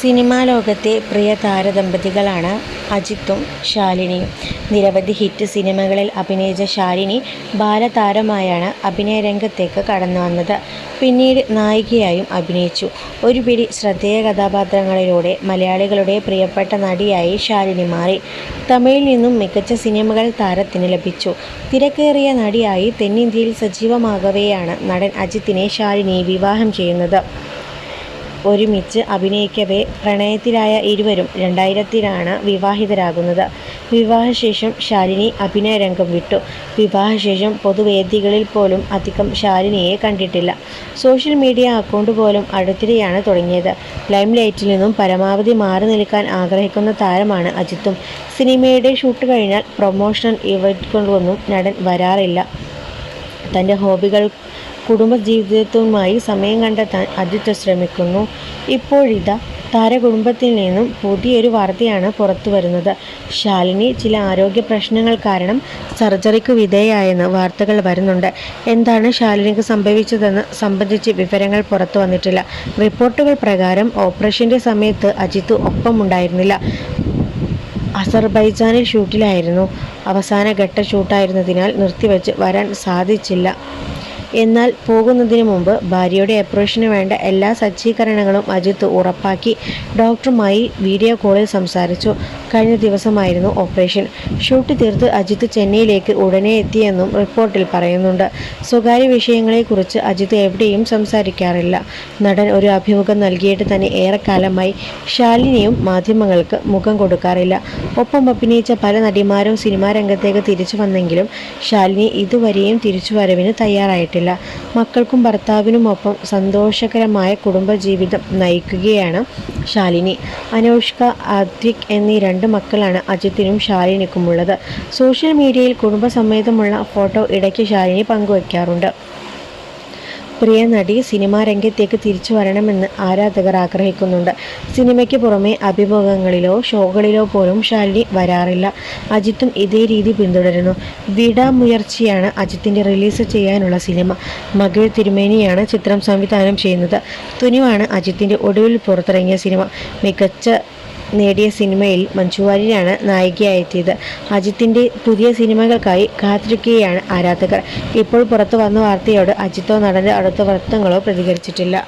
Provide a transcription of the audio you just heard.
Cinema ലോകത്തെ പ്രിയ താരദമ്പതികളാണ് അജിത്തും ശാലിനിയും. നിരവധി hit സിനിമകളിൽ അഭിനയിച്ച ശാലിനി ബാലതാരമായാണ് അഭിനയ രംഗത്തേക്ക് കടന്നു വന്നത് പിന്നീട് നായികയായും അഭിനയിച്ചു. ഒരു പിടി ശ്രദ്ധേയ കഥാപാത്രങ്ങളിലൂടെ മലയാളികളുടെ പ്രിയപ്പെട്ട നടിയായി ശാലിനി മാറി. തമിഴിൽ നിന്നും മികച്ച സിനിമകൾ താരത്തിന് ലഭിച്ചു. തിരക്കേറിയ നടിയായി തെന്നിന്ത്യയിൽ സജീവമാകവെയാണ് നടൻ അജിത്തിനെ ശാലിനി വിവാഹം ചെയ്യുന്നത്. ഒരുമിച്ച് അഭിനയിക്കവേ പ്രണയത്തിലായ ഇരുവരും രണ്ടായിരത്തിലാണ് വിവാഹിതരാകുന്നത്. വിവാഹശേഷം ശാലിനി അഭിനയരംഗം വിട്ടു. വിവാഹശേഷം പൊതുവേദികളിൽ പോലും അധികം ശാലിനിയെ കണ്ടിട്ടില്ല. സോഷ്യൽ മീഡിയ അക്കൗണ്ട് പോലും അടുത്തിടെയാണ് തുടങ്ങിയത്. ലൈം ലൈറ്റിൽ നിന്നും പരമാവധി മാറി നിൽക്കാൻ ആഗ്രഹിക്കുന്ന താരമാണ് അജിത്തും. സിനിമയുടെ ഷൂട്ട് കഴിഞ്ഞാൽ പ്രൊമോഷണൽ ഇവന്റുകൾക്കൊന്നും നടൻ വരാറില്ല. തന്റെ ഹോബികൾക്കും കുടുംബജീവിതത്തിനുമായി സമയം കണ്ടെത്താൻ അജിത്ത് ശ്രമിക്കുന്നു. ഇപ്പോഴിതാ താരകുടുംബത്തിൽ നിന്നും പുതിയൊരു വാർത്തയാണ് പുറത്തു വരുന്നത് ശാലിനി ചില ആരോഗ്യ പ്രശ്നങ്ങൾ കാരണം സർജറിക്ക് വിധേയായെന്ന് വാർത്തകൾ വരുന്നുണ്ട്. എന്താണ് ശാലിനിക്ക് സംഭവിച്ചതെന്ന് സംബന്ധിച്ച് വിവരങ്ങൾ പുറത്തു വന്നിട്ടില്ല റിപ്പോർട്ടുകൾ പ്രകാരം ഓപ്പറേഷന്റെ സമയത്ത് അജിത്ത് ഒപ്പമുണ്ടായിരുന്നില്ല. അസർബൈജാനിൽ ഷൂട്ടിലായിരുന്നു. അവസാന ഘട്ട ഷൂട്ടായിരുന്നതിനാൽ നിർത്തിവെച്ച് വരാൻ സാധിച്ചില്ല. എന്നാൽ പോകുന്നതിന് മുമ്പ് ഭാര്യയുടെ ഓപ്പറേഷന് വേണ്ട എല്ലാ സജ്ജീകരണങ്ങളും അജിത്ത് ഉറപ്പാക്കി. ഡോക്ടറുമായി വീഡിയോ കോളിൽ സംസാരിച്ചു. കഴിഞ്ഞ ദിവസമായിരുന്നു ഓപ്പറേഷൻ. ഷൂട്ട് തീർത്ത് അജിത്ത് ചെന്നൈയിലേക്ക് ഉടനെ എത്തിയെന്നും റിപ്പോർട്ടിൽ പറയുന്നുണ്ട്. സ്വകാര്യ വിഷയങ്ങളെക്കുറിച്ച് അജിത്ത് എവിടെയും സംസാരിക്കാറില്ല. നടൻ ഒരു അഭിമുഖം നൽകിയിട്ട് തന്നെ ഏറെക്കാലമായി. ശാലിനിയും മാധ്യമങ്ങൾക്ക് മുഖം കൊടുക്കാറില്ല. ഒപ്പം അഭിനയിച്ച പല നടിമാരും സിനിമാ രംഗത്തേക്ക് തിരിച്ചു വന്നെങ്കിലും ശാലിനി ഇതുവരെയും തിരിച്ചുവരവിന് തയ്യാറായിട്ടില്ല. മക്കൾക്കും ഭർത്താവിനുമൊപ്പം സന്തോഷകരമായ കുടുംബജീവിതം നയിക്കുകയാണ് ശാലിനി. അനോഷ്ക അദ്വിക് എന്നീ രണ്ട് മക്കളാണ് അജിത്തിനും ശാലിനിക്കുമുള്ളത്. സോഷ്യൽ മീഡിയയിൽ കുടുംബസമേതമുള്ള ഫോട്ടോ ഇടയ്ക്ക് ശാലിനി പങ്കുവെക്കാറുണ്ട്. പ്രിയ നടി സിനിമാ രംഗത്തേക്ക് തിരിച്ചു വരണമെന്ന് ആരാധകർ ആഗ്രഹിക്കുന്നുണ്ട്. സിനിമയ്ക്ക് പുറമെ അഭിമുഖങ്ങളിലോ ഷോകളിലോ പോലും ശാലിനി വരാറില്ല. അജിത്തും ഇതേ രീതി പിന്തുടരുന്നു. വിടാമുയർച്ചയാണ് അജിത്തിന്റെ റിലീസ് ചെയ്യാനുള്ള സിനിമ. മകൾ തിരുമേനിയാണ് ചിത്രം സംവിധാനം ചെയ്യുന്നത്. തുനിവാണ് അജിത്തിന്റെ ഒടുവിൽ പുറത്തിറങ്ങിയ സിനിമ. മികച്ച നേടിയ സിനിമയിൽ മഞ്ജുവാര്യരാണ് നായികയായെത്തിയത്. അജിത്തിന്റെ പുതിയ സിനിമകൾക്കായി കാത്തിരിക്കുകയാണ് ആരാധകർ. ഇപ്പോൾ പുറത്തു വന്ന വാർത്തയോട് അജിത്തോ നടന്റെ അടുത്ത വൃത്തങ്ങളോ പ്രതികരിച്ചിട്ടില്ല.